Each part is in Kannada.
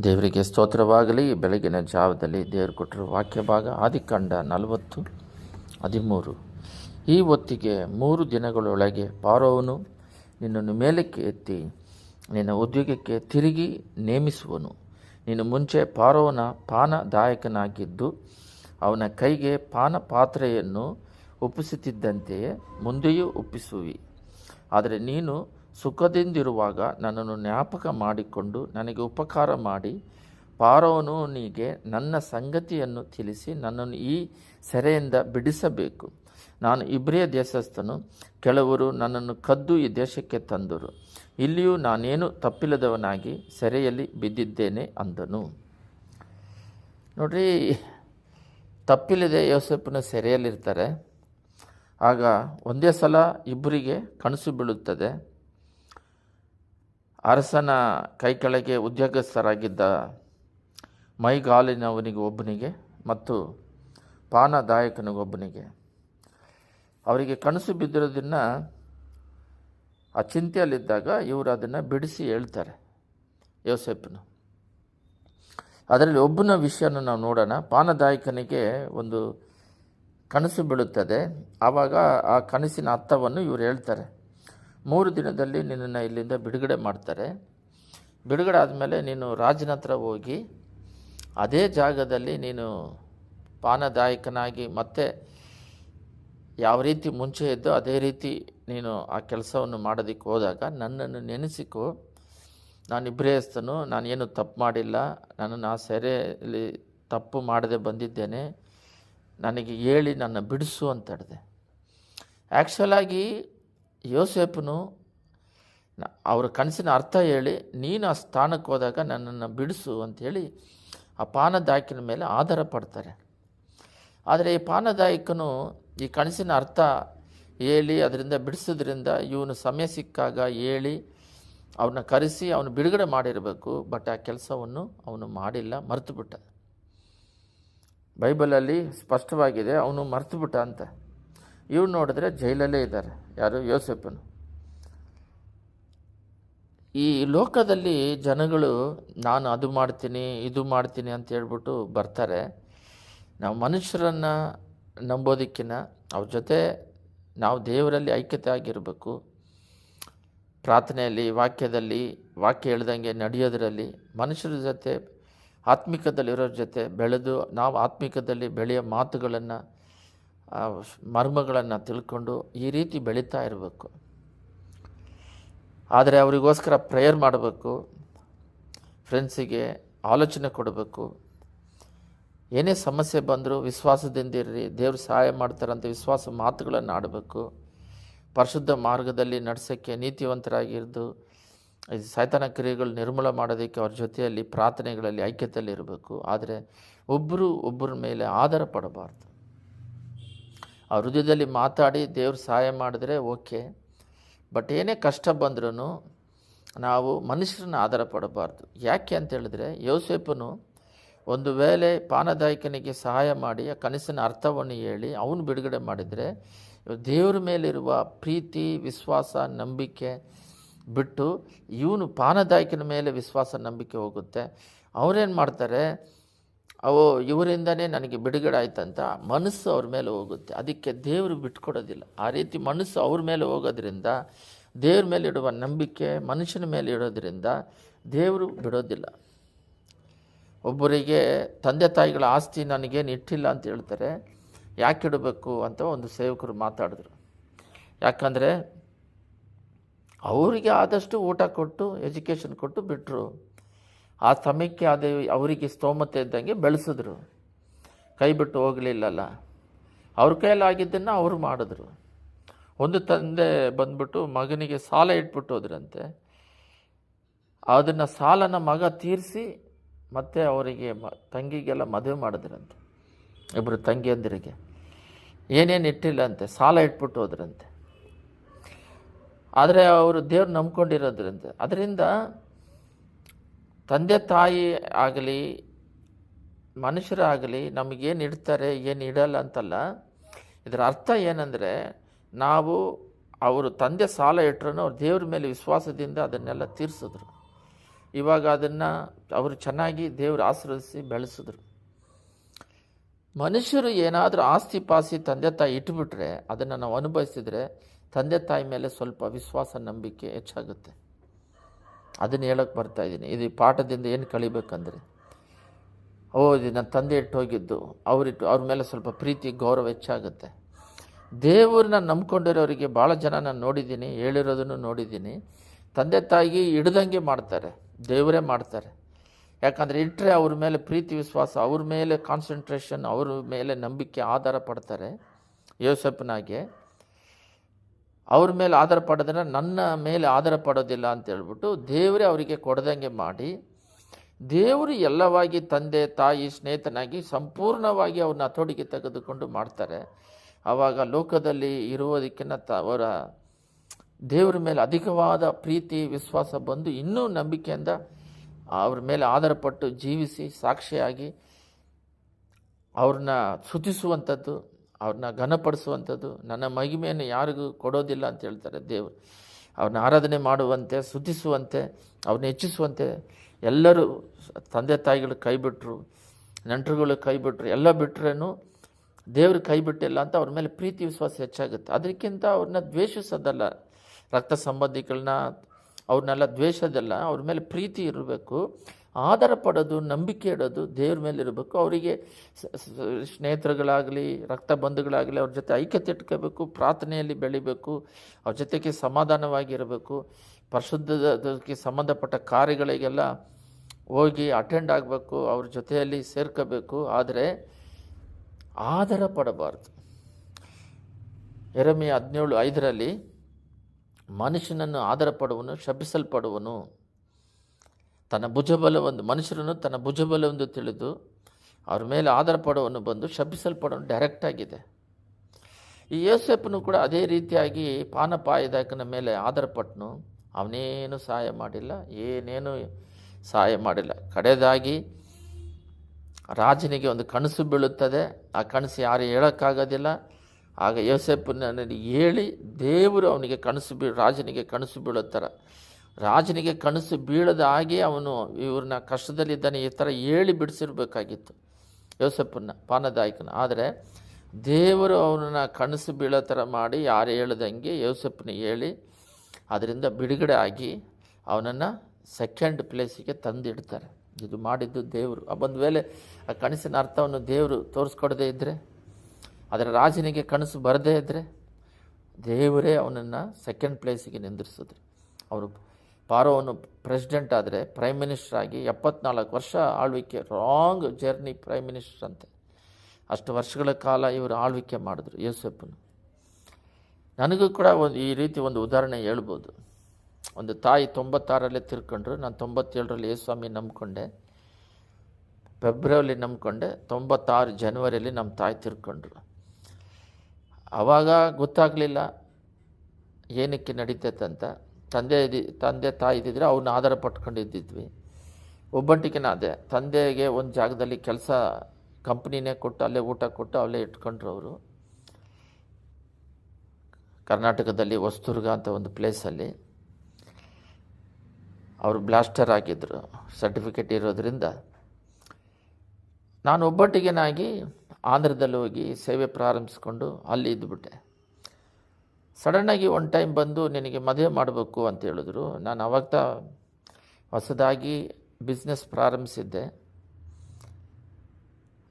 ದೇವರಿಗೆ ಸ್ತೋತ್ರವಾಗಲಿ, ಬೆಳಗಿನ ಜಾವದಲ್ಲಿ ದೇವರು ಕೊಟ್ಟರು ವಾಕ್ಯ ಭಾಗ ಆದಿಕಾಂಡ ನಲವತ್ತು, ಹದಿಮೂರು. ಈ ಹೊತ್ತಿಗೆ ಮೂರು ದಿನಗಳೊಳಗೆ ಪಾರೋವನು ನಿನ್ನನ್ನು ಮೇಲಕ್ಕೆ ಎತ್ತಿ, ನಿನ್ನ ಉದ್ಯೋಗಕ್ಕೆ ತಿರುಗಿ ನೇಮಿಸುವನು. ನೀನು ಮುಂಚೆ ಪಾರೋವನ ಪಾನದಾಯಕನಾಗಿದ್ದು, ಅವನ ಕೈಗೆ ಪಾನ ಪಾತ್ರೆಯನ್ನು ಒಪ್ಪಿಸುತ್ತಿದ್ದಂತೆಯೇ ಮುಂದೆಯೂ ಒಪ್ಪಿಸುವಿ. ಆದರೆ ನೀನು ಸುಖದಿಂದಿರುವಾಗ ನನ್ನನ್ನು ಜ್ಞಾಪಕ ಮಾಡಿಕೊಂಡು ನನಗೆ ಉಪಕಾರ ಮಾಡಿ ಪಾರೋವನಿಗೆ ನನ್ನ ಸಂಗತಿಯನ್ನು ತಿಳಿಸಿ ನನ್ನನ್ನು ಈ ಸೆರೆಯಿಂದ ಬಿಡಿಸಬೇಕು. ನಾನು ಇಬ್ರಿಯ ದೇಶಸ್ಥನು, ಕೆಲವರು ನನ್ನನ್ನು ಕದ್ದು ಈ ದೇಶಕ್ಕೆ ತಂದರು. ಇಲ್ಲಿಯೂ ನಾನೇನು ತಪ್ಪಿಲ್ಲದವನಾಗಿ ಸೆರೆಯಲ್ಲಿ ಬಿದ್ದಿದ್ದೇನೆ ಅಂದನು. ನೋಡ್ರಿ, ತಪ್ಪಿಲ್ಲದೆ ಯೋಸಪ್ಪನ ಸೆರೆಯಲ್ಲಿರ್ತಾರೆ. ಆಗ ಒಂದೇ ಸಲ ಇಬ್ಬರಿಗೆ ಕನಸು ಬೀಳುತ್ತದೆ. ಅರಸನ ಕೈ ಕೆಳಗೆ ಉದ್ಯೋಗಸ್ಥರಾಗಿದ್ದ ಮೈಗಾಲಿನವನಿಗೆ ಒಬ್ಬನಿಗೆ ಮತ್ತು ಪಾನದಾಯಕನಿಗೊಬ್ಬನಿಗೆ. ಅವರಿಗೆ ಕನಸು ಬಿದ್ದಿರೋದನ್ನು ಆ ಚಿಂತೆಯಲ್ಲಿದ್ದಾಗ ಇವರು ಅದನ್ನು ಬಿಡಿಸಿ ಹೇಳ್ತಾರೆ ಯೋಸೆಫನು. ಅದರಲ್ಲಿ ಒಬ್ಬನ ವಿಷಯನ ನಾವು ನೋಡೋಣ. ಪಾನದಾಯಕನಿಗೆ ಒಂದು ಕನಸು ಬೀಳುತ್ತದೆ. ಆವಾಗ ಆ ಕನಸಿನ ಅರ್ಥವನ್ನು ಇವರು ಹೇಳ್ತಾರೆ. ಮೂರು ದಿನದಲ್ಲಿ ನಿನ್ನನ್ನು ಇಲ್ಲಿಂದ ಬಿಡುಗಡೆ ಮಾಡ್ತಾರೆ. ಬಿಡುಗಡೆ ಆದಮೇಲೆ ನೀನು ರಾಜನ ಹತ್ರ ಹೋಗಿ ಅದೇ ಜಾಗದಲ್ಲಿ ನೀನು ಪಾನದಾಯಕನಾಗಿ ಮತ್ತೆ ಯಾವ ರೀತಿ ಮುಂಚೆ ಇದ್ದೋ ಅದೇ ರೀತಿ ನೀನು ಆ ಕೆಲಸವನ್ನು ಮಾಡೋದಕ್ಕೆ ಹೋದಾಗ ನನ್ನನ್ನು ನೆನೆಸಿಕೊ. ನಾನು ಇಬ್ರೇಸ್ತನು ನಾನೇನು ತಪ್ಪು ಮಾಡಿಲ್ಲ. ನನ್ನನ್ನು ಆ ಸೆರೆಯಲ್ಲಿ ತಪ್ಪು ಮಾಡದೆ ಬಂದಿದ್ದೇನೆ. ನನಗೆ ಹೇಳಿ ನನ್ನ ಬಿಡಿಸು ಅಂತ ಹೇಳಿದೆ. ಆ್ಯಕ್ಚುಲಾಗಿ ಯೋಸೇಪನು ಅವರ ಕನಸಿನ ಅರ್ಥ ಹೇಳಿ, ನೀನು ಆ ಸ್ಥಾನಕ್ಕೆ ಹೋದಾಗ ನನ್ನನ್ನು ಬಿಡಿಸು ಅಂಥೇಳಿ ಆ ಪಾನದಾಯಕನ ಮೇಲೆ ಆಧಾರ ಪಡ್ತಾರೆ. ಆದರೆ ಈ ಪಾನದಾಯಕನು ಈ ಕನಸಿನ ಅರ್ಥ ಹೇಳಿ, ಅದರಿಂದ ಬಿಡಿಸೋದ್ರಿಂದ ಇವನು ಸಮಯ ಸಿಕ್ಕಾಗ ಹೇಳಿ ಅವನ್ನ ಕರೆಸಿ ಅವನು ಬಿಡುಗಡೆ ಮಾಡಿರಬೇಕು, ಬಟ್ ಆ ಕೆಲಸವನ್ನು ಅವನು ಮಾಡಿಲ್ಲ ಮರೆತುಬಿಟ್ಟ ಬೈಬಲಲ್ಲಿ ಸ್ಪಷ್ಟವಾಗಿದೆ, ಅವನು ಮರೆತುಬಿಟ್ಟ ಅಂತ. ಇವ್ರು ನೋಡಿದ್ರೆ ಜೈಲಲ್ಲೇ ಇದ್ದಾರೆ. ಯಾರು? ಯೋಸೆಫನು. ಈ ಲೋಕದಲ್ಲಿ ಜನಗಳು, ನಾನು ಅದು ಮಾಡ್ತೀನಿ, ಇದು ಮಾಡ್ತೀನಿ ಅಂತ ಹೇಳ್ಬಿಟ್ಟು ಬರ್ತಾರೆ. ನಾವು ಮನುಷ್ಯರನ್ನು ನಂಬೋದಕ್ಕಿಂತ ಅವ್ರ ಜೊತೆ ನಾವು ದೇವರಲ್ಲಿ ಐಕ್ಯತೆ ಆಗಿರಬೇಕು ಪ್ರಾರ್ಥನೆಯಲ್ಲಿ, ವಾಕ್ಯದಲ್ಲಿ, ವಾಕ್ಯ ಹೇಳ್ದಂಗೆ ನಡೆಯೋದರಲ್ಲಿ ಮನುಷ್ಯರ ಜೊತೆ, ಆತ್ಮಿಕದಲ್ಲಿರೋರ ಜೊತೆ ಬೆಳೆದು ನಾವು ಆತ್ಮಿಕದಲ್ಲಿ ಬೆಳೆಯೋ ಮಾತುಗಳನ್ನು ಮರ್ಮಗಳನ್ನು ತಿಳ್ಕೊಂಡು ಈ ರೀತಿ ಬೆಳೀತಾ ಇರಬೇಕು. ಆದರೆ ಅವರಿಗೋಸ್ಕರ ಪ್ರೇಯರ್ ಮಾಡಬೇಕು ಫ್ರೆಂಡ್ಸಿಗೆ ಆಲೋಚನೆ ಕೊಡಬೇಕು. ಏನೇ ಸಮಸ್ಯೆ ಬಂದರೂ ವಿಶ್ವಾಸದಿಂದ ಇರ್ರಿ, ದೇವರು ಸಹಾಯ ಮಾಡ್ತಾರಂತ ವಿಶ್ವಾಸ ಮಾತುಗಳನ್ನು ಆಡಬೇಕು. ಪರಿಶುದ್ಧ ಮಾರ್ಗದಲ್ಲಿ ನಡೆಸೋಕ್ಕೆ ನೀತಿವಂತರಾಗಿರ್ದು ಸೈತಾನ ಕ್ರಿಯೆಗಳು ನಿರ್ಮೂಲ ಮಾಡೋದಕ್ಕೆ ಅವ್ರ ಜೊತೆಯಲ್ಲಿ ಪ್ರಾರ್ಥನೆಗಳಲ್ಲಿ ಐಕ್ಯತೆಯಲ್ಲಿ ಇರಬೇಕು. ಆದರೆ ಒಬ್ಬರು ಒಬ್ಬರ ಮೇಲೆ ಆಧಾರ ಪಡಬಾರ್ದು ಆ ಹೃದಯದಲ್ಲಿ ಮಾತಾಡಿ ದೇವ್ರ ಸಹಾಯ ಮಾಡಿದ್ರೆ ಓಕೆ. ಬಟ್ ಏನೇ ಕಷ್ಟ ಬಂದ್ರೂ ನಾವು ಮನುಷ್ಯರನ್ನ ಆಧಾರ ಪಡಬಾರ್ದು ಯಾಕೆ ಅಂತ ಹೇಳಿದ್ರೆ ಯೋಸೇಪನು ಒಂದು ವೇಳೆ ಪಾನದಾಯಕನಿಗೆ ಸಹಾಯ ಮಾಡಿ ಆ ಕನಸಿನ ಅರ್ಥವನ್ನು ಹೇಳಿ ಅವನು ಬಿಡುಗಡೆ ಮಾಡಿದರೆ ದೇವರ ಮೇಲಿರುವ ಪ್ರೀತಿ, ವಿಶ್ವಾಸ, ನಂಬಿಕೆ ಬಿಟ್ಟು ಇವನು ಪಾನದಾಯಕನ ಮೇಲೆ ವಿಶ್ವಾಸ, ನಂಬಿಕೆ ಹೋಗುತ್ತೆ. ಅವರೇನು ಮಾಡ್ತಾರೆ? ಅವು ಇವರಿಂದನೇ ನನಗೆ ಬಿಡುಗಡೆ ಆಯ್ತಂತ ಮನಸ್ಸು ಅವ್ರ ಮೇಲೆ ಹೋಗುತ್ತೆ. ಅದಕ್ಕೆ ದೇವರು ಬಿಟ್ಕೊಡೋದಿಲ್ಲ. ಆ ರೀತಿ ಮನಸ್ಸು ಅವ್ರ ಮೇಲೆ ಹೋಗೋದ್ರಿಂದ, ದೇವ್ರ ಮೇಲೆ ಇಡುವ ನಂಬಿಕೆ ಮನುಷ್ಯನ ಮೇಲೆ ಇಡೋದ್ರಿಂದ ದೇವರು ಬಿಡೋದಿಲ್ಲ. ಒಬ್ಬರಿಗೆ ತಂದೆ ತಾಯಿಗಳ ಆಸ್ತಿ ನನಗೇನು ಇಟ್ಟಿಲ್ಲ ಅಂತ ಹೇಳ್ತಾರೆ, ಯಾಕೆ ಇಡಬೇಕು ಅಂತ ಒಂದು ಸೇವಕರು ಮಾತಾಡಿದ್ರು. ಯಾಕಂದರೆ, ಅವರಿಗೆ ಆದಷ್ಟು ಊಟ ಕೊಟ್ಟು, ಎಜುಕೇಷನ್ ಕೊಟ್ಟು ಬಿಟ್ಟರು ಆ ಸಮಯಕ್ಕೆ ಅದೇ ಅವರಿಗೆ ಸ್ತೋಮತೆ ಇದ್ದಂಗೆ ಬೆಳೆಸಿದ್ರು. ಕೈ ಬಿಟ್ಟು ಹೋಗಲಿಲ್ಲಲ್ಲ. ಅವ್ರ ಕೈಯಲ್ಲಿ ಆಗಿದ್ದನ್ನು ಅವರು ಮಾಡಿದ್ರು. ಒಂದು ತಂದೆ ಬಂದ್ಬಿಟ್ಟು ಮಗನಿಗೆ ಸಾಲ ಇಟ್ಬಿಟ್ಟು ಹೋದ್ರಂತೆ. ಅದನ್ನು ಸಾಲನ ಮಗ ತೀರಿಸಿ ಮತ್ತೆ ಅವರಿಗೆ ಮ, ತಂಗಿಗೆಲ್ಲ ಮದುವೆ ಮಾಡಿದ್ರಂತೆ. ಇಬ್ಬರು ತಂಗಿಯಂದಿರಿಗೆ. ಏನೇನು ಇಟ್ಟಿಲ್ಲ ಅಂತೆ, ಸಾಲ ಇಟ್ಬಿಟ್ಟು ಹೋದ್ರಂತೆ. ಆದರೆ ಅವರು ದೇವ್ರು ನಂಬ್ಕೊಂಡಿರೋದ್ರಂತೆ. ಅದರಿಂದ ತಂದೆ ತಾಯಿ ಆಗಲಿ, ಮನುಷ್ಯರಾಗಲಿ ನಮಗೇನು ಇಡ್ತಾರೆ, ಏನು ಇಡಲ್ಲ ಅಂತಲ್ಲ, ಇದರ ಅರ್ಥ ಏನಂದರೆ ನಾವು ಅವರು ತಂದೆ ಸಾಲ ಇಟ್ಟರು ಅವ್ರು ದೇವ್ರ ಮೇಲೆ ವಿಶ್ವಾಸದಿಂದ ಅದನ್ನೆಲ್ಲ ತೀರಿಸಿದ್ರು. ಇವಾಗ ಅದನ್ನು ಅವರು ಚೆನ್ನಾಗಿ ದೇವರು ಆಶೀರ್ವದಿಸಿ ಬೆಳೆಸಿದ್ರು. ಮನುಷ್ಯರು ಏನಾದರೂ ಆಸ್ತಿ ಪಾಸ್ತಿ ತಂದೆ ತಾಯಿ ಇಟ್ಬಿಟ್ರೆ ಅದನ್ನು ನಾವು ಅನುಭವಿಸಿದರೆ ತಂದೆ ತಾಯಿ ಮೇಲೆ ಸ್ವಲ್ಪ ವಿಶ್ವಾಸ, ನಂಬಿಕೆ ಹೆಚ್ಚಾಗುತ್ತೆ. ಅದನ್ನು ಹೇಳೋಕ್ಕೆ ಬರ್ತಾ ಇದ್ದೀನಿ. ಇದು ಪಾಠದಿಂದ ಏನು ಕಳಿಬೇಕಂದ್ರೆ ಓ, ಇದು ನನ್ನ ತಂದೆ ಇಟ್ಟು ಹೋಗಿದ್ದು ಅವರಿಟ್ಟು ಅವ್ರ ಮೇಲೆ ಸ್ವಲ್ಪ ಪ್ರೀತಿ, ಗೌರವ ಹೆಚ್ಚಾಗುತ್ತೆ. ದೇವ್ರನ್ನ ನಂಬ್ಕೊಂಡಿರೋರಿಗೆ ಭಾಳ ಜನ ನಾನು ನೋಡಿದ್ದೀನಿ, ಹೇಳಿರೋದನ್ನು ನೋಡಿದ್ದೀನಿ. ತಂದೆ ತಾಯಿಗೆ ಹಿಡ್ದಂಗೆ ಮಾಡ್ತಾರೆ, ದೇವರೇ ಮಾಡ್ತಾರೆ. ಯಾಕಂದರೆ ಇಟ್ಟರೆ ಅವ್ರ ಮೇಲೆ ಪ್ರೀತಿ, ವಿಶ್ವಾಸ, ಅವ್ರ ಮೇಲೆ ಕಾನ್ಸಂಟ್ರೇಷನ್ ಅವ್ರ ಮೇಲೆ ನಂಬಿಕೆ, ಆಧಾರ ಪಡ್ತಾರೆ. ಯೋಸಪ್ಪನಾಗೆ ಅವ್ರ ಮೇಲೆ ಆಧಾರ ಪಡೋದನ್ನು ನನ್ನ ಮೇಲೆ ಆಧಾರ ಪಡೋದಿಲ್ಲ ಅಂತ ಹೇಳ್ಬಿಟ್ಟು ದೇವರೇ ಅವರಿಗೆ ಕೊಡ್ದಂಗೆ ಮಾಡಿ, ದೇವರು ಎಲ್ಲವಾಗಿ ತಂದೆ, ತಾಯಿ, ಸ್ನೇಹಿತನಾಗಿ ಸಂಪೂರ್ಣವಾಗಿ ಅವ್ರನ್ನ ಹತೋಟಿಗೆ ತೆಗೆದುಕೊಂಡು ಮಾಡ್ತಾರೆ. ಆವಾಗ ಲೋಕದಲ್ಲಿ ಇರುವುದಕ್ಕಿಂತ ಅವರ ದೇವರ ಮೇಲೆ ಅಧಿಕವಾದ ಪ್ರೀತಿ, ವಿಶ್ವಾಸ ಬಂದು ಇನ್ನೂ ನಂಬಿಕೆಯಿಂದ ಅವ್ರ ಮೇಲೆ ಆಧಾರಪಟ್ಟು ಜೀವಿಸಿ ಸಾಕ್ಷಿಯಾಗಿ ಅವ್ರನ್ನ ಸ್ತುತಿಸುವಂಥದ್ದು. ಅವ್ರನ್ನ ಘನಪಡಿಸುವಂಥದ್ದು, ನನ್ನ ಮಹಿಮೆಯನ್ನು ಯಾರಿಗೂ ಕೊಡೋದಿಲ್ಲ ಅಂತ ಹೇಳ್ತಾರೆ ದೇವರು. ಅವ್ರನ್ನ ಆರಾಧನೆ ಮಾಡುವಂತೆ ಸುದ್ದಿಸುವಂತೆ ಅವ್ರನ್ನ ಹೆಚ್ಚಿಸುವಂತೆ ಎಲ್ಲರೂ ತಂದೆ ತಾಯಿಗಳು ಕೈ ಬಿಟ್ಟರು ನೆಂಟರುಗಳು ಕೈ ಬಿಟ್ಟರು ಎಲ್ಲ ಬಿಟ್ರೇನು ದೇವ್ರ ಕೈ ಬಿಟ್ಟಿಲ್ಲ ಅಂತ ಅವ್ರ ಮೇಲೆ ಪ್ರೀತಿ ವಿಶ್ವಾಸ ಹೆಚ್ಚಾಗುತ್ತೆ. ಅದಕ್ಕಿಂತ ಅವ್ರನ್ನ ದ್ವೇಷಿಸೋದಲ್ಲ, ರಕ್ತ ಸಂಬಂಧಿಗಳನ್ನ ಅವ್ರನ್ನೆಲ್ಲ ದ್ವೇಷದಲ್ಲ, ಅವ್ರ ಮೇಲೆ ಪ್ರೀತಿ ಇರಬೇಕು. ಆಧಾರ ಪಡೋದು ನಂಬಿಕೆ ಇಡೋದು, ದೇವ್ರ ಮೇಲೆ ಇರಬೇಕು. ಅವರಿಗೆ ಸ್ನೇಹಿತರುಗಳಾಗಲಿ, ರಕ್ತ ಬಂಧುಗಳಾಗಲಿ ಅವ್ರ ಜೊತೆ ಐಕ್ಯತೆ ಇಟ್ಕೋಬೇಕು, ಪ್ರಾರ್ಥನೆಯಲ್ಲಿ ಬೆಳಿಬೇಕು, ಅವ್ರ ಜೊತೆಗೆ ಸಮಾಧಾನವಾಗಿರಬೇಕು ಪರಿಶುದ್ಧಕ್ಕೆ ಸಂಬಂಧಪಟ್ಟ ಕಾರ್ಯಗಳಿಗೆಲ್ಲ ಹೋಗಿ ಅಟೆಂಡ್ ಆಗಬೇಕು, ಅವ್ರ ಜೊತೆಯಲ್ಲಿ ಸೇರ್ಕೋಬೇಕು. ಆದರೆ ಆಧಾರ ಪಡಬಾರ್ದು ಎರಮೆ ಹದಿನೇಳು ಐದರಲ್ಲಿ ಮನುಷ್ಯನನ್ನು ಆಧಾರ ಪಡುವನು ಶಪಿಸಲ್ಪಡುವನು. ತನ್ನ ಭುಜಬಲವೊಂದು ಮನುಷ್ಯರನ್ನು ತನ್ನ ಭುಜಬಲವೆಂದು ತಿಳಿದು ಅವ್ರ ಮೇಲೆ ಆಧಾರ ಪಡೋವನ್ನು ಬಂದು ಶಪಿಸಲ್ಪಡೋನು ಡೈರೆಕ್ಟಾಗಿದೆ ಈ ಯೋಸೆಫನು ಕೂಡ ಅದೇ ರೀತಿಯಾಗಿ ಪಾನಪಾಯದಾಯಕನ ಮೇಲೆ ಆಧಾರಪಟ್ಟನು ಅವನೇನು ಸಹಾಯ ಮಾಡಿಲ್ಲ, ಏನೇನು ಸಹಾಯ ಮಾಡಿಲ್ಲ. ಕಡೆದಾಗಿ ರಾಜನಿಗೆ ಒಂದು ಕನಸು ಬೀಳುತ್ತದೆ. ಆ ಕನಸು ಯಾರು ಹೇಳೋಕ್ಕಾಗೋದಿಲ್ಲ. ಆಗ ಯೋಸೆಫನಲ್ಲಿ ಹೇಳಿ ದೇವರು ಅವನಿಗೆ ಕನಸು ಬೀ ರಾಜನಿಗೆ ಕನಸು ಬೀಳೋ ಥರ ರಾಜನಿಗೆ ಕನಸು ಬೀಳದ ಹಾಗೆ ಅವನು ಇವ್ರನ್ನ ಕಷ್ಟದಲ್ಲಿದ್ದಾನೆ ಈ ಥರ ಹೇಳಿ ಬಿಡಿಸಿರ್ಬೇಕಾಗಿತ್ತು ಯೋಸಪ್ಪನ್ನ ಪಾನದಾಯಕನ. ಆದರೆ ದೇವರು ಅವನನ್ನ ಕನಸು ಬೀಳೋ ಥರ ಮಾಡಿ ಯಾರು ಹೇಳ್ದಂಗೆ ಯೋಸಪ್ಪನ ಹೇಳಿ ಅದರಿಂದ ಬಿಡುಗಡೆ ಆಗಿ ಅವನನ್ನು ಸೆಕೆಂಡ್ ಪ್ಲೇಸಿಗೆ ತಂದಿಡ್ತಾರೆ. ಇದು ಮಾಡಿದ್ದು ದೇವರು. ಬಂದ ಮೇಲೆ ಆ ಕನಸಿನ ಅರ್ಥವನ್ನು ದೇವರು ತೋರಿಸ್ಕೊಡದೇ ಇದ್ದರೆ ಅದರ ರಾಜನಿಗೆ ಕನಸು ಬರದೇ ಇದ್ದರೆ ದೇವರೇ ಅವನನ್ನು ಸೆಕೆಂಡ್ ಪ್ಲೇಸಿಗೆ ನಿಂದಿರಿಸಿದ್ರು. ಅವರು ಪಾರೋವನು ಪ್ರೆಸಿಡೆಂಟ್ ಆದರೆ ಪ್ರೈಮ್ ಮಿನಿಸ್ಟರ್ ಆಗಿ ಎಪ್ಪತ್ನಾಲ್ಕು ವರ್ಷ ಆಳ್ವಿಕೆ, ರಾಂಗ್ ಜರ್ನಿ ಪ್ರೈಮ್ ಮಿನಿಸ್ಟರ್ ಅಂತೆ. ಅಷ್ಟು ವರ್ಷಗಳ ಕಾಲ ಇವರು ಆಳ್ವಿಕೆ ಮಾಡಿದ್ರು ಯೇಸಪ್ಪನು ನನಗೂ ಕೂಡ ಒಂದು ಈ ರೀತಿ ಒಂದು ಉದಾಹರಣೆ ಹೇಳ್ಬೋದು. ಒಂದು ತಾಯಿ ತೊಂಬತ್ತಾರಲ್ಲೇ ತಿರ್ಕೊಂಡ್ರು, ನಾನು ತೊಂಬತ್ತೇಳರಲ್ಲಿ ಯೇಸ್ವಾಮಿ ನಂಬಿಕೊಂಡೆ. ಫೆಬ್ರವರಿ ನಂಬಿಕೊಂಡೆ, ತೊಂಬತ್ತಾರು ಜನವರಿಯಲ್ಲಿ ನಮ್ಮ ತಾಯಿ ತಿರ್ಕೊಂಡ್ರು. ಆವಾಗ ಗೊತ್ತಾಗಲಿಲ್ಲ, ಏನಕ್ಕೆ ನಡೀತೈತಂತ ತಂದೆ ಇದ್ದಿ, ತಂದೆ ತಾಯಿ ಇದ್ದಿದ್ರೆ ಅವನ್ನ ಆಧಾರ ಪಟ್ಕೊಂಡಿದ್ದಿದ್ವಿ. ಒಬ್ಬಂಟಿಗೆನ ಅದೇ. ತಂದೆಗೆ ಒಂದು ಜಾಗದಲ್ಲಿ ಕೆಲಸ ಕಂಪ್ನಿನೇ ಕೊಟ್ಟು ಅಲ್ಲೇ ಊಟ ಕೊಟ್ಟು ಅಲ್ಲೇ ಇಟ್ಕೊಂಡ್ರು ಅವರು. ಕರ್ನಾಟಕದಲ್ಲಿ ವಸ್ತುರ್ಗ ಅಂತ ಒಂದು ಪ್ಲೇಸಲ್ಲಿ ಅವರು ಬ್ಲಾಸ್ಟರ್ ಆಗಿದ್ದರು ಸರ್ಟಿಫಿಕೇಟ್ ಇರೋದರಿಂದ. ನಾನು ಒಬ್ಬಟ್ಟಿಗೆನಾಗಿ ಆಂಧ್ರದಲ್ಲಿ ಹೋಗಿ ಸೇವೆ ಪ್ರಾರಂಭಿಸ್ಕೊಂಡು ಅಲ್ಲಿ ಇದ್ದುಬಿಟ್ಟೆ ಸಡನ್ನಾಗಿ ಒನ್ ಟೈಮ್ ಬಂದು ನಿನಗೆ ಮದುವೆ ಮಾಡಬೇಕು ಅಂತ ಹೇಳಿದ್ರು. ನಾನು ಅವಾಗ ಹೊಸದಾಗಿ ಬಿಸ್ನೆಸ್ ಪ್ರಾರಂಭಿಸಿದ್ದೆ.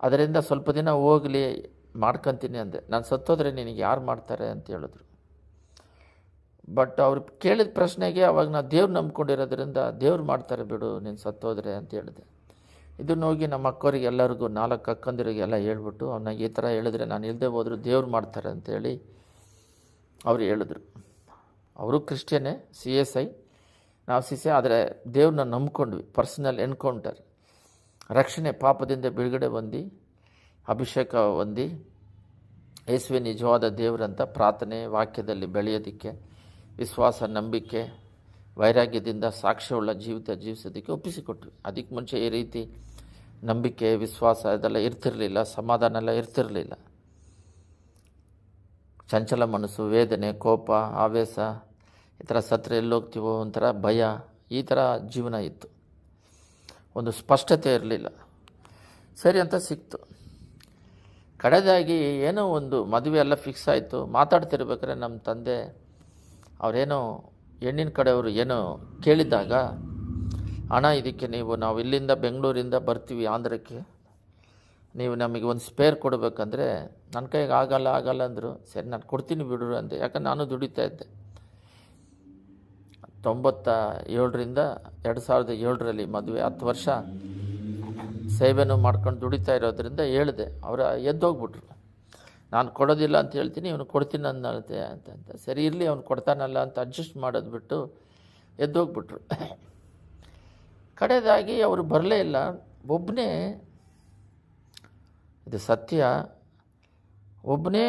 ಅದರಿಂದ ಸ್ವಲ್ಪ ದಿನ ಹೋಗಲಿ, ಮಾಡ್ಕೊತೀನಿ ಅಂದೆ. ನಾನು ಸತ್ತೋದ್ರೆ ನಿನಗೆ ಯಾರು ಮಾಡ್ತಾರೆ ಅಂತ ಹೇಳಿದ್ರು. ಬಟ್ ಅವ್ರು ಕೇಳಿದ ಪ್ರಶ್ನೆಗೆ ಅವಾಗ ನಾನು ದೇವ್ರು ನಂಬ್ಕೊಂಡಿರೋದ್ರಿಂದ ದೇವ್ರು ಮಾಡ್ತಾರೆ ಬಿಡು, ನೀನು ಸತ್ತೋದ್ರೆ ಅಂತ ಹೇಳಿದೆ. ಇದನ್ನು ಹೋಗಿ ನಮ್ಮ ಅಕ್ಕವರಿಗೆ ಎಲ್ಲರಿಗೂ ನಾಲ್ಕು ಅಕ್ಕಂದಿರಿಗೆಲ್ಲ ಹೇಳ್ಬಿಟ್ಟು ಅವನ್ನ ಈ ಥರ ಹೇಳಿದ್ರೆ ನಾನು ಇಲ್ಲದೆ ಹೋದ್ರು ದೇವ್ರು ಮಾಡ್ತಾರೆ ಅಂತೇಳಿ ಅವರು ಹೇಳಿದ್ರು. ಅವರು ಕ್ರಿಶ್ಚಿಯನ್ನೇ ಸಿ ಎಸ್ ಐ. ನಾವು ಸಿ ಸಿ ಆದರೆ ದೇವ್ರನ್ನ ನಂಬ್ಕೊಂಡ್ವಿ, ಪರ್ಸನಲ್ ಎನ್ಕೌಂಟರ್. ರಕ್ಷಣೆ, ಪಾಪದಿಂದ ಬಿಡುಗಡೆ ಹೊಂದಿ, ಅಭಿಷೇಕ ಹೊಂದಿ, ಯೇಸುವೆ ನಿಜವಾದ ದೇವರಂತ ಪ್ರಾರ್ಥನೆ ವಾಕ್ಯದಲ್ಲಿ ಬೆಳೆಯೋದಕ್ಕೆ, ವಿಶ್ವಾಸ, ನಂಬಿಕೆ, ವೈರಾಗ್ಯದಿಂದ ಸಾಕ್ಷ್ಯವುಳ್ಳ ಜೀವಿತ ಜೀವಿಸೋದಕ್ಕೆ ಒಪ್ಪಿಸಿಕೊಟ್ವಿ ಅದಕ್ಕೆ ಮುಂಚೆ ಈ ರೀತಿ ನಂಬಿಕೆ, ವಿಶ್ವಾಸ ಅದೆಲ್ಲ ಇರ್ತಿರಲಿಲ್ಲ, ಸಮಾಧಾನ ಎಲ್ಲ ಇರ್ತಿರಲಿಲ್ಲ. ಚಂಚಲ ಮನಸ್ಸು, ವೇದನೆ, ಕೋಪ, ಆವೇಶ, ಈ ಥರ ಸತ್ರ ಎಲ್ಲೋಗ್ತೀವೋ ಒಂಥರ ಭಯ, ಈ ಥರ ಜೀವನ ಇತ್ತು. ಒಂದು ಸ್ಪಷ್ಟತೆ ಇರಲಿಲ್ಲ. ಸರಿ ಅಂತ ಸಿಕ್ತು. ಕಡೆದಾಗಿ ಏನೋ ಒಂದು ಮದುವೆ ಎಲ್ಲ ಫಿಕ್ಸ್ ಆಯಿತು. ಮಾತಾಡ್ತಿರ್ಬೇಕಾದ್ರೆ ನಮ್ಮ ತಂದೆ ಅವರೇನೋ ಹೆಣ್ಣಿನ ಕಡೆಯವರು ಏನೋ ಕೇಳಿದಾಗ ಹಣ ಇದಕ್ಕೆ ನೀವು ನಾವು ಇಲ್ಲಿಂದ ಬೆಂಗಳೂರಿಂದ ಬರ್ತೀವಿ ಆಂಧ್ರಕ್ಕೆ. ನೀವು ನಮಗೆ ಒಂದು ಸ್ಪೇರ್ ಕೊಡಬೇಕಂದ್ರೆ ನನ್ನ ಕೈಗೆ ಆಗಲ್ಲ ಆಗಲ್ಲ ಅಂದರು, ಸರಿ, ನಾನು ಕೊಡ್ತೀನಿ ಬಿಡ್ರು ಅಂದೆ. ಯಾಕಂದ್ರೆ ನಾನು ದುಡಿತಾ ಇದ್ದೆ. ತೊಂಬತ್ತ ಏಳರಿಂದ ಎರಡು ಸಾವಿರದ ಏಳರಲ್ಲಿ ಮದುವೆ, ಹತ್ತು ವರ್ಷ ಸೇವೆನೂ ಮಾಡ್ಕೊಂಡು ದುಡಿತಾ ಇರೋದ್ರಿಂದ ಹೇಳಿದೆ. ಅವರ ಎದ್ದೋಗ್ಬಿಟ್ರು ನಾನು ಕೊಡೋದಿಲ್ಲ ಅಂತ ಹೇಳ್ತೀನಿ, ಇವನು ಕೊಡ್ತೀನಿ ಅನ್ನತ್ತೆ ಅಂತ ಸರಿ, ಇರಲಿ, ಅವ್ನು ಕೊಡ್ತಾನಲ್ಲ ಅಂತ ಅಡ್ಜಸ್ಟ್ ಮಾಡೋದು ಬಿಟ್ಟು ಎದ್ದೋಗ್ಬಿಟ್ರು ಕಡೆದಾಗಿ ಅವರು ಬರಲೇ ಇಲ್ಲ. ಒಬ್ಬನೇ ಇದು ಸತ್ಯ. ಒಬ್ಬನೇ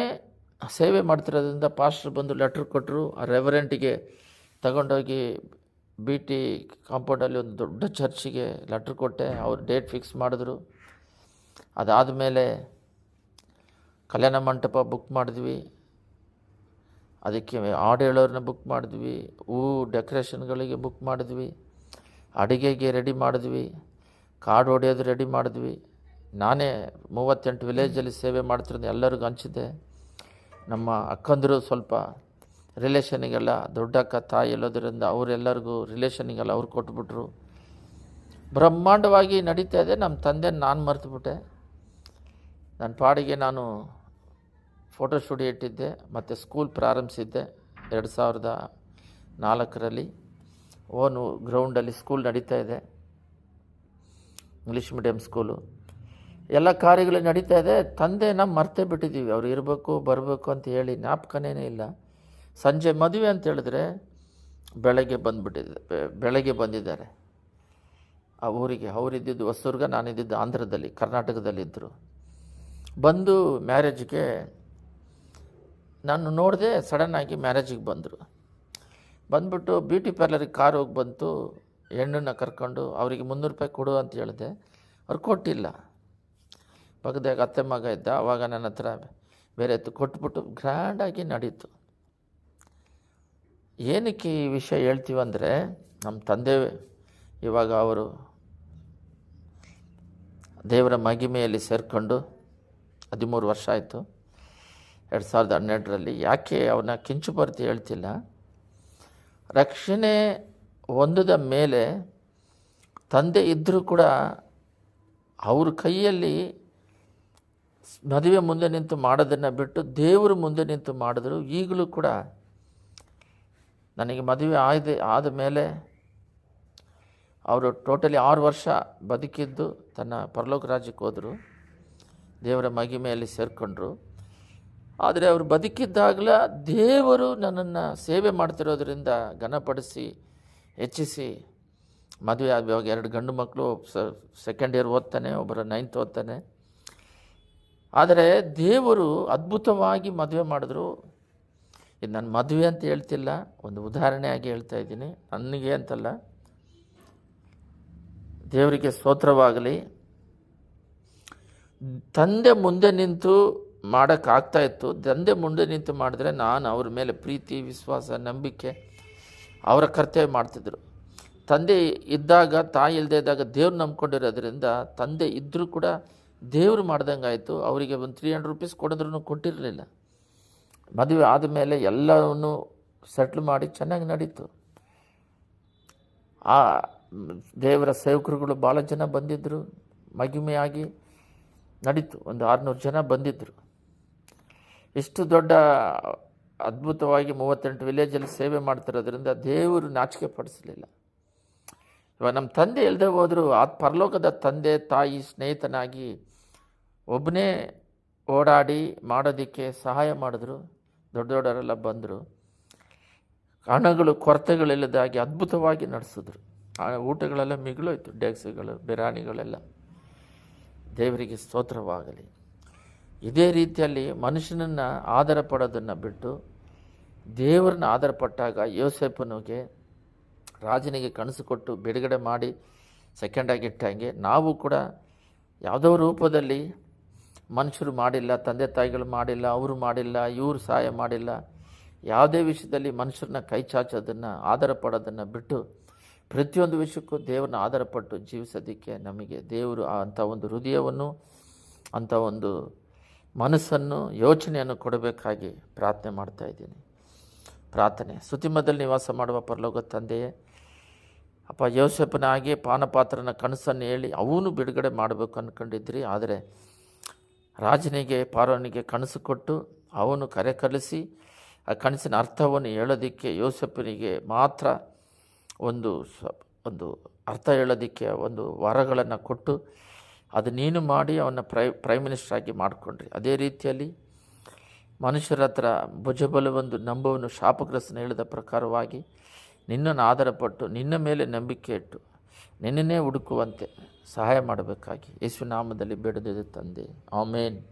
ಸೇವೆ ಮಾಡ್ತಿರೋದ್ರಿಂದ ಪಾಸ್ಟ್ರ್ ಬಂದು ಲೆಟ್ರ್ ಕೊಟ್ಟರು, ಆ ರೆವರೆಂಟಿಗೆ ತಗೊಂಡೋಗಿ ಬಿ ಟಿ ಕಾಂಪೌಂಡಲ್ಲಿ ಒಂದು ದೊಡ್ಡ ಚರ್ಚಿಗೆ ಲೆಟ್ರ್ ಕೊಟ್ಟೆ, ಅವ್ರು ಡೇಟ್ ಫಿಕ್ಸ್ ಮಾಡಿದ್ರು. ಅದಾದ ಮೇಲೆ ಕಲ್ಯಾಣ ಮಂಟಪ ಬುಕ್ ಮಾಡಿದ್ವಿ. ಅದಕ್ಕೆ ಹಾಡು ಹೇಳೋರನ್ನ ಬುಕ್ ಮಾಡಿದ್ವಿ, ಹೂ ಡೆಕೋರೇಷನ್ಗಳಿಗೆ ಬುಕ್ ಮಾಡಿದ್ವಿ, ಅಡುಗೆಗೆ ರೆಡಿ ಮಾಡಿದ್ವಿ ಕಾರ್ಡ್ ಹೊಡೆಯೋದು ರೆಡಿ ಮಾಡಿದ್ವಿ. ನಾನೇ ಮೂವತ್ತೆಂಟು ವಿಲೇಜಲ್ಲಿ ಸೇವೆ ಮಾಡ್ತಿರೋದು ಎಲ್ಲರಿಗೂ ಹಂಚಿದ್ದೆ ನಮ್ಮ ಅಕ್ಕಂದರು ಸ್ವಲ್ಪ ರಿಲೇಷನಿಗೆಲ್ಲ ದೊಡ್ಡಕ್ಕ ತಾಯಿ ಎಲ್ಲೋದ್ರಿಂದ ಅವರೆಲ್ಲರಿಗೂ ರಿಲೇಷನಿಗೆಲ್ಲ ಅವ್ರು ಕೊಟ್ಬಿಟ್ರು. ಬ್ರಹ್ಮಾಂಡವಾಗಿ ನಡೀತಾ ಇದೆ, ನಮ್ಮ ತಂದೆ ನಾನು ಮರೆತುಬಿಟ್ಟೆ ನನ್ನ ಪಾಡಿಗೆ ನಾನು ಫೋಟೋ ಸ್ಟುಡಿಯೋ ಇಟ್ಟಿದ್ದೆ, ಮತ್ತು ಸ್ಕೂಲ್ ಪ್ರಾರಂಭಿಸಿದ್ದೆ ಎರಡು ಸಾವಿರದ ನಾಲ್ಕರಲ್ಲಿ. ಓನು ಗ್ರೌಂಡಲ್ಲಿ ಸ್ಕೂಲ್ ನಡೀತಾ ಇದೆ, ಇಂಗ್ಲೀಷ್ ಮೀಡಿಯಮ್ ಸ್ಕೂಲು. ಎಲ್ಲ ಕಾರ್ಯಗಳು ನಡೀತಾ ಇದೆ. ತಂದೆ ನಮ್ಮ ಮರ್ತೇ ಬಿಟ್ಟಿದ್ದೀವಿ. ಅವ್ರು ಇರಬೇಕು, ಬರಬೇಕು ಅಂತ ಹೇಳಿ ಜ್ಞಾಪಕನೇ ಇಲ್ಲ. ಸಂಜೆ ಮದುವೆ ಅಂತ ಹೇಳಿದ್ರೆ ಬೆಳಗ್ಗೆ ಬಂದುಬಿಟ್ಟಿದ್ದೆ. ಬೆಳಗ್ಗೆ ಬಂದಿದ್ದಾರೆ. ಆ ಊರಿಗೆ, ಅವರಿದ್ದಿದ್ದು ಹೊಸದುರ್ಗ, ನಾನಿದ್ದಿದ್ದು ಆಂಧ್ರದಲ್ಲಿ, ಕರ್ನಾಟಕದಲ್ಲಿದ್ದರು. ಬಂದು ಮ್ಯಾರೇಜ್ಗೆ ನಾನು ನೋಡಿದೆ ಸಡನ್ನಾಗಿ ಮ್ಯಾರೇಜಿಗೆ ಬಂದರು. ಬಂದ್ಬಿಟ್ಟು ಬ್ಯೂಟಿ ಪಾರ್ಲರಿಗೆ ಕಾರ್ ಹೋಗಿ ಬಂತು. ಹೆಣ್ಣನ್ನು ಕರ್ಕೊಂಡು ಅವರಿಗೆ ಮುನ್ನೂರು ರೂಪಾಯಿ ಕೊಡು ಅಂತ ಹೇಳಿದೆ. ಅವ್ರು ಕೊಟ್ಟಿಲ್ಲ. ಪಕ್ಕದಾಗ ಅತ್ತೆ ಮಗ ಇದ್ದ ಆವಾಗ ನನ್ನ ಹತ್ರ ಬೇರೆ ಎತ್ತು ಕೊಟ್ಬಿಟ್ಟು ಗ್ರ್ಯಾಂಡಾಗಿ ನಡೀತು. ಏನಕ್ಕೆ ಈ ವಿಷಯ ಹೇಳ್ತೀವಂದರೆ ನಮ್ಮ ತಂದೆ ಇವಾಗ ಅವರು ದೇವರ ಮಹಿಮೆಯಲ್ಲಿ ಸೇರಿಕೊಂಡು ಹದಿಮೂರು ವರ್ಷ ಆಯಿತು. ಎರಡು ಸಾವಿರದ ಹನ್ನೆರಡರಲ್ಲಿ ಯಾಕೆ ಅವನ್ನ ಕಿಂಚು ಬರ್ತಿ ಹೇಳ್ತಿಲ್ಲ. ರಕ್ಷಣೆ ಹೊಂದದ ಮೇಲೆ ತಂದೆ ಇದ್ದರೂ ಕೂಡ ಅವ್ರ ಕೈಯಲ್ಲಿ ಮದುವೆ ಮುಂದೆ ನಿಂತು ಮಾಡೋದನ್ನು ಬಿಟ್ಟು ದೇವರು ಮುಂದೆ ನಿಂತು ಮಾಡಿದ್ರು ಈಗಲೂ ಕೂಡ ನನಗೆ ಮದುವೆ ಆಯ್ದೆ, ಆದ ಮೇಲೆ ಅವರು ಟೋಟಲಿ ಆರು ವರ್ಷ ಬದುಕಿದ್ದು ತನ್ನ ಪರಲೋಕ ರಾಜ್ಯಕ್ಕೆ ಹೋದರು, ದೇವರ ಮಹಿಮೆಯಲ್ಲಿ ಸೇರಿಕೊಂಡ್ರು. ಆದರೆ ಅವರು ಬದುಕಿದ್ದಾಗಲ ದೇವರು ನನ್ನನ್ನು ಸೇವೆ ಮಾಡ್ತಿರೋದ್ರಿಂದ ಘನಪಡಿಸಿ, ಹೆಚ್ಚಿಸಿ ಮದುವೆ ಆಗಿ ಎರಡು ಗಂಡು ಮಕ್ಕಳು ಸೆಕೆಂಡ್ ಇಯರ್ ಓದ್ತಾನೆ, ಒಬ್ಬರು ನೈನ್ತ್ ಓದ್ತಾನೆ. ಆದರೆ ದೇವರು ಅದ್ಭುತವಾಗಿ ಮದುವೆ ಮಾಡಿದ್ರು. ಇದು ನನ್ನ ಮದುವೆ ಅಂತ ಹೇಳ್ತಿಲ್ಲ, ಒಂದು ಉದಾಹರಣೆಯಾಗಿ ಹೇಳ್ತಾ ಇದ್ದೀನಿ. ನನಗೆ ಅಂತಲ್ಲ, ದೇವರಿಗೆ ಸ್ತೋತ್ರವಾಗಲಿ. ತಂದೆ ಮುಂದೆ ನಿಂತು ಮಾಡೋಕ್ಕಾಗ್ತಾ ಇತ್ತು. ತಂದೆ ಮುಂದೆ ನಿಂತು ಮಾಡಿದ್ರೆ ನಾನು ಅವ್ರ ಮೇಲೆ ಪ್ರೀತಿ, ವಿಶ್ವಾಸ, ನಂಬಿಕೆ ಅವರ ಕರ್ತವ್ಯ ಮಾಡ್ತಿದ್ರು. ತಂದೆ ಇದ್ದಾಗ, ತಾಯಿ ಇಲ್ಲದೇ ಇದ್ದಾಗ ದೇವ್ರು ನಂಬ್ಕೊಂಡಿರೋದ್ರಿಂದ ತಂದೆ ಇದ್ದರೂ ಕೂಡ ದೇವ್ರು ಮಾಡ್ದಂಗೆ ಆಯಿತು ಅವರಿಗೆ ಒಂದು ತ್ರೀ ಹಂಡ್ರೆಡ್ ರುಪೀಸ್ ಕೊಡಿದ್ರೂ ಕೊಟ್ಟಿರಲಿಲ್ಲ. ಮದುವೆ ಆದಮೇಲೆ ಎಲ್ಲವನ್ನು ಸೆಟ್ಲ್ ಮಾಡಿ ಚೆನ್ನಾಗಿ ನಡೀತು. ಆ, ದೇವರ ಸೇವಕರುಗಳು ಭಾಳ ಜನ ಬಂದಿದ್ದರು ಮಗಿಮೆಯಾಗಿ ನಡೀತು. ಒಂದು ಆರುನೂರು ಜನ ಬಂದಿದ್ದರು ಇಷ್ಟು ದೊಡ್ಡ ಅದ್ಭುತವಾಗಿ ಮೂವತ್ತೆಂಟು ವಿಲೇಜಲ್ಲಿ ಸೇವೆ ಮಾಡ್ತಿರೋದ್ರಿಂದ ದೇವರು ನಾಚಿಕೆ ಪಡಿಸಲಿಲ್ಲ. ಇವಾಗ ನಮ್ಮ ತಂದೆ ಇಲ್ಲದೆ ಹೋದರೂ, ಆ ಪರಲೋಕದ ತಂದೆ ತಾಯಿ ಸ್ನೇಹಿತನಾಗಿ ಒಬ್ಬನೇ ಓಡಾಡಿ ಮಾಡೋದಕ್ಕೆ ಸಹಾಯ ಮಾಡಿದ್ರು, ದೊಡ್ಡ ದೊಡ್ಡವರೆಲ್ಲ ಬಂದರು. ಹಣಗಳು, ಕೊರತೆಗಳಿಲ್ಲದಾಗಿ ಅದ್ಭುತವಾಗಿ ನಡೆಸಿದ್ರು. ಆ ಊಟಗಳೆಲ್ಲ ಮಿಗಿಲೋಯ್ತು, ಡೆಕ್ಸ್ಗಳು ಬಿರಾನಿಗಳೆಲ್ಲ ದೇವರಿಗೆ ಸ್ತೋತ್ರವಾಗಲಿ. ಇದೇ ರೀತಿಯಲ್ಲಿ ಮನುಷ್ಯನನ್ನು ಆಧಾರ ಪಡೋದನ್ನು ಬಿಟ್ಟು ದೇವರನ್ನ ಆಧಾರ ಪಟ್ಟಾಗ ಯೋಸೆಫನಿಗೆ ರಾಜನಿಗೆ ಕನಸು ಕೊಟ್ಟು ಬಿಡುಗಡೆ ಮಾಡಿ ಸೆಕೆಂಡಾಗಿ ಇಟ್ಟಂಗೆ, ನಾವು ಕೂಡ ಯಾವುದೋ ರೂಪದಲ್ಲಿ ಮನುಷ್ಯರು ಮಾಡಿಲ್ಲ, ತಂದೆ ತಾಯಿಗಳು ಮಾಡಿಲ್ಲ, ಅವರು ಮಾಡಿಲ್ಲ, ಇವರು ಸಹಾಯ ಮಾಡಿಲ್ಲ. ಯಾವುದೇ ವಿಷಯದಲ್ಲಿ ಮನುಷ್ಯರನ್ನ ಕೈ ಚಾಚೋದನ್ನು ಆಧಾರ ಪಡೋದನ್ನು ಬಿಟ್ಟು ಪ್ರತಿಯೊಂದು ವಿಷಯಕ್ಕೂ ದೇವರನ್ನ ಆಧಾರಪಟ್ಟು ಜೀವಿಸೋದಕ್ಕೆ ನಮಗೆ ದೇವರು ಅಂಥ ಒಂದು ಹೃದಯವನ್ನು, ಅಂಥ ಒಂದು ಮನಸ್ಸನ್ನು, ಯೋಚನೆಯನ್ನು ಕೊಡಬೇಕಾಗಿ ಪ್ರಾರ್ಥನೆ ಮಾಡ್ತಾ ಇದ್ದೀನಿ. ಪ್ರಾರ್ಥನೆ. ಸುತಿಮದಲ್ಲಿ ನಿವಾಸ ಮಾಡುವ ಪರಲೋಕ ತಂದೆಯೇ, ಅಪ್ಪ ಯೋಸಪ್ಪನಾಗಿ ಪಾನಪಾತ್ರನ ಕನಸನ್ನು ಹೇಳಿ ಅವನು ಬಿಡುಗಡೆ ಮಾಡಬೇಕು ಅಂದ್ಕೊಂಡಿದ್ರಿ ಆದರೆ ರಾಜನಿಗೆ ಪಾರೋನಿಗೆ ಕನಸು ಕೊಟ್ಟು ಅವನು ಕರೆ ಕಲಿಸಿ, ಆ ಕನಸಿನ ಅರ್ಥವನ್ನು ಹೇಳೋದಕ್ಕೆ ಯೋಸೆಫನಿಗೆ ಮಾತ್ರ ಒಂದು ಒಂದು ಅರ್ಥ ಹೇಳೋದಕ್ಕೆ ಒಂದು ವರಗಳನ್ನು ಕೊಟ್ಟು, ಅದು ನೀನು ಮಾಡಿ ಅವನ ಪ್ರೈ ಪ್ರೈಮ್ ಮಿನಿಸ್ಟ್ರಾಗಿ ಮಾಡಿಕೊಂಡ್ರಿ. ಅದೇ ರೀತಿಯಲ್ಲಿ ಮನುಷ್ಯರ ಹತ್ರ ಭುಜಬಲವೊಂದು ನಂಬವನ್ನು ಶಾಪಗ್ರಸ್ತನ ಹೇಳಿದ ಪ್ರಕಾರವಾಗಿ ನಿನ್ನನ್ನು ಆಧಾರಪಟ್ಟು ನಿನ್ನ ಮೇಲೆ ನಂಬಿಕೆ ಇಟ್ಟು ನಿನ್ನನ್ನೇ ಹುಡುಕುವಂತೆ ಸಹಾಯ ಮಾಡಬೇಕಾಗಿ ಯೇಸು ನಾಮದಲ್ಲಿ ಬೇಡದಿದೆ ತಂದೆ. ಆಮೇನ್.